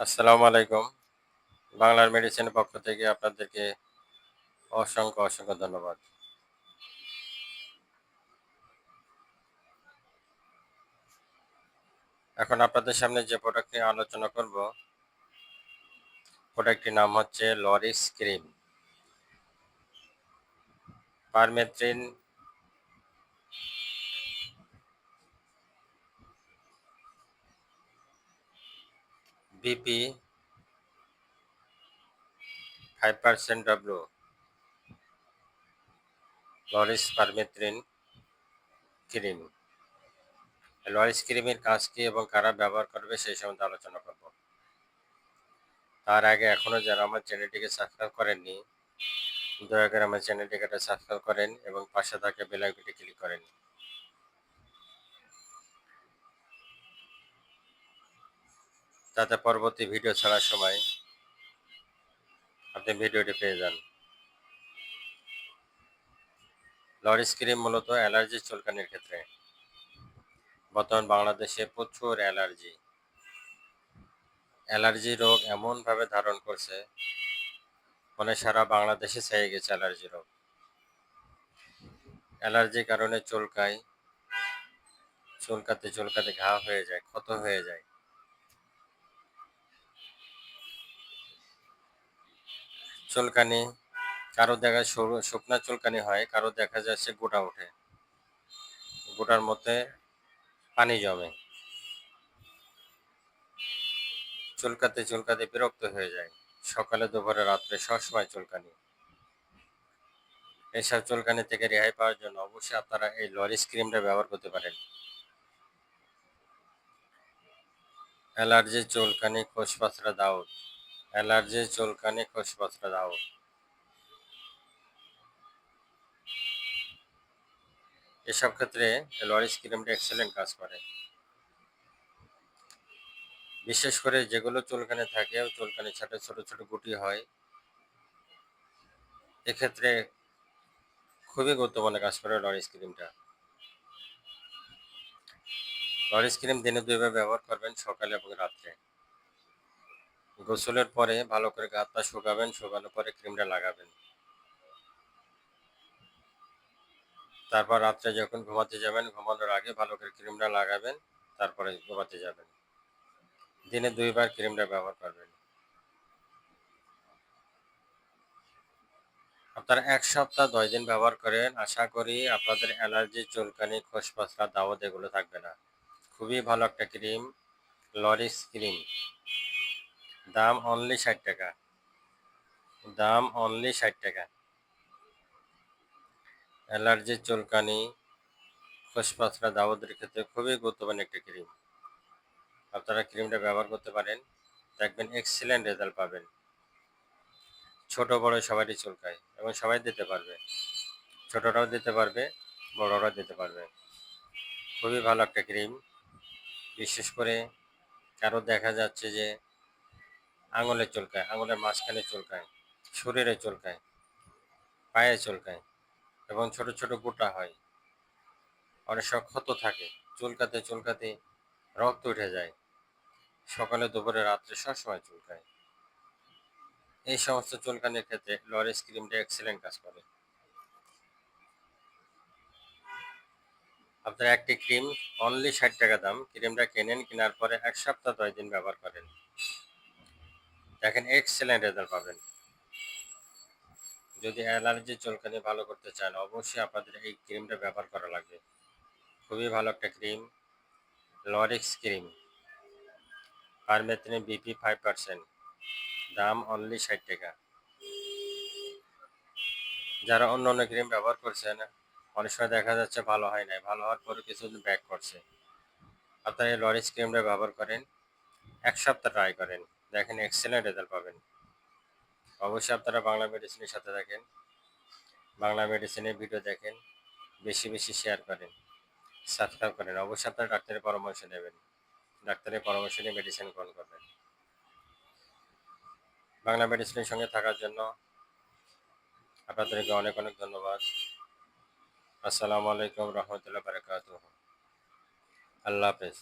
আসসালামু আলাইকুম। বাংলার মেডিসিনের পক্ষ থেকে আপনাদেরকে অসংখ্য অসংখ্য ধন্যবাদ। এখন আপনাদের সামনে যে প্রোডাক্ট নিয়ে আলোচনা করব প্রোডাক্টটির নাম হচ্ছে Loris cream permethrin BP five percent W Loris permethrin cream Loris ক্রিমের কাজ কি এবং কারা ব্যবহার করবে সেই সম্বন্ধে আলোচনা করব। তার আগে এখনও যারা আমার চ্যানেলটিকে সাবস্ক্রাইব করেননি, দয়া করে আমার চ্যানেলটিকে সাবস্ক্রাইব করেন এবং পাশে থাকা বেল আইকনটি ক্লিক করেন। যাতে পরবর্তী ভিডিও ছাড়ার সময় আপনি ভিডিওটি পেয়ে যান। লরিস ক্রিম মূলত অ্যালার্জি চুলকানির ক্ষেত্রে। বর্তমান বাংলাদেশে প্রচুর অ্যালার্জি অ্যালার্জি রোগ এমনভাবে ধারণ করছে মানে সারা বাংলাদেশে ছেয়ে গেছে অ্যালার্জি রোগ। অ্যালার্জির কারণে চুলকায়, চুলকাতে চুলকাতে ঘা হয়ে যায়, ক্ষত হয়ে যায়। চুলকানি, কারও দেখা শুকনা চুলকানি হয়, কারও দেখা যাচ্ছে গোটা ওঠে। গোটার মধ্যে পানি জমে। চুলকাতে চুলকাতে বিরক্ত হয়ে যায়। সকালে, দুপুরে, রাত্রে সবসময় চুলকানি। এইসব চুলকানি থেকে রেহাই পাওয়ার জন্য অবশ্যই আপনারা এই লরিস ক্রিমটা ব্যবহার করতে পারেন। অ্যালার্জি, চুলকানি খোসপাসরা দাউদ। অ্যালার্জি, চুলকানি খোসপাসরা দাও এসব ক্ষেত্রে লরিস ক্রিমটা এক্সেলেন্ট কাজ করে। বিশেষ করে যেগুলো চুলকানি থাকে, চুলকানি ছাটে ছোট ছোট গুটি হয়, এক্ষেত্রে খুবই গুরুত্বপূর্ণ কাজ করে লরিস ক্রিমটা। লরিস ক্রিম দিনে দুইবার ব্যবহার করবেন সকালে এবং রাত্রে। গোসলের পরে ভালো করে গাতটা শুকাবেন, শুকানোর পরে ক্রিমটা লাগাবেন। তারপর রাত্রে যখন ঘুমাতে যাবেন, ঘুমানোর আগে ভালো করে ক্রিমটা লাগাবেন, তারপরে ঘুমাতে যাবেন। দিনে দুইবার ক্রিমটা ব্যবহার করবেন। আপনারা এক সপ্তাহ দশ দিন ব্যবহার করেন, আশা করি আপনাদের অ্যালার্জি, চুলকানি, খোসপাসরা, দাওয়াত এগুলো থাকবে না। খুবই ভালো একটা ক্রিম লরিস ক্রিম। দাম অনলি ষাট টাকা। দাম অনলি ষাট টাকা। অ্যালার্জি, চুলকানি খোসপাসরা দাওয়াতের ক্ষেত্রে খুবই গুরুত্বপূর্ণ একটি ক্রিম। আপনারা ক্রিমটা ব্যবহার করতে পারেন। দেখবেন এক্সিলেন্ট রেজাল্ট পাবেন। ছোট, বড় সবারই চুলকায় এবং সবাই দিতে পারবে। ছোটরাও দিতে পারবে, বড়রাও দিতে পারবে। খুবই ভালো একটা ক্রিম। বিশেষ করে কারও দেখা যাচ্ছে যে আঙুলে চুলকায়, আঙুলের মাঝখানে চুলকায়, শরীরে চুলকায়, পায়ে চুলকায় এবং ছোট ছোট গোটা হয়। অনেক ক্ষত থাকে, চুলকাতে চুলকাতে রক্ত উঠে যায়। সকালে, দুপুরে, রাত্রে সবসময় চুলকায়। এই সমস্ত চুলকানির ক্ষেত্রে লরেস ক্রিমটা এক্সেলেন্ট কাজ করে। আপনার একটি ক্রিম অনলি ষাট টাকা দাম, ক্রিমটা কেনেন, কেনার পরে এক সপ্তাহ দশ দিন ব্যবহার করেন। দেখেন এক্সেলেন্ট রেজাল্ট পাবেন। যদি অ্যালার্জি চুলকানি ভালো করতে চান, অবশ্যই আপনাদের এই ক্রিমটা ব্যবহার করা লাগবে। খুবই ভালো একটা ক্রিম লরিক্স ক্রিম পারমেথিনে বিপি ফাইভ পার্সেন্ট দাম অনলি ষাট টাকা। যারা অন্য অন্য ক্রিম ব্যবহার করছেন, অনেক সময় দেখা যাচ্ছে ভালো হয় নাই, ভালো হওয়ার পরে কিছুদিন ব্যাক করছে। আপনারা এই লরিস ক্রিমটা ব্যবহার করেন, এক সপ্তাহ ট্রাই করেন। দেখেন এক্সেলেন্ট রেজাল্ট পাবেন। অবশ্যই আপনারা বাংলা মেডিসিনের সাথে থাকেন। বাংলা মেডিসিনের ভিডিও দেখেন, বেশি বেশি শেয়ার করেন সাবস্ক্রাইব করেন। অবশ্যই আপনারা ডাক্তারের পরামর্শ নেবেন। ডাক্তারের পরামর্শ নিয়ে মেডিসিন গ্রহণ করবেন। বাংলা মেডিসিনের সঙ্গে থাকার জন্য আপনাদেরকে অনেক অনেক ধন্যবাদ। আসসালামু আলাইকুম রহমতুল্লাহ বারকাত আল্লাহ হাফেজ।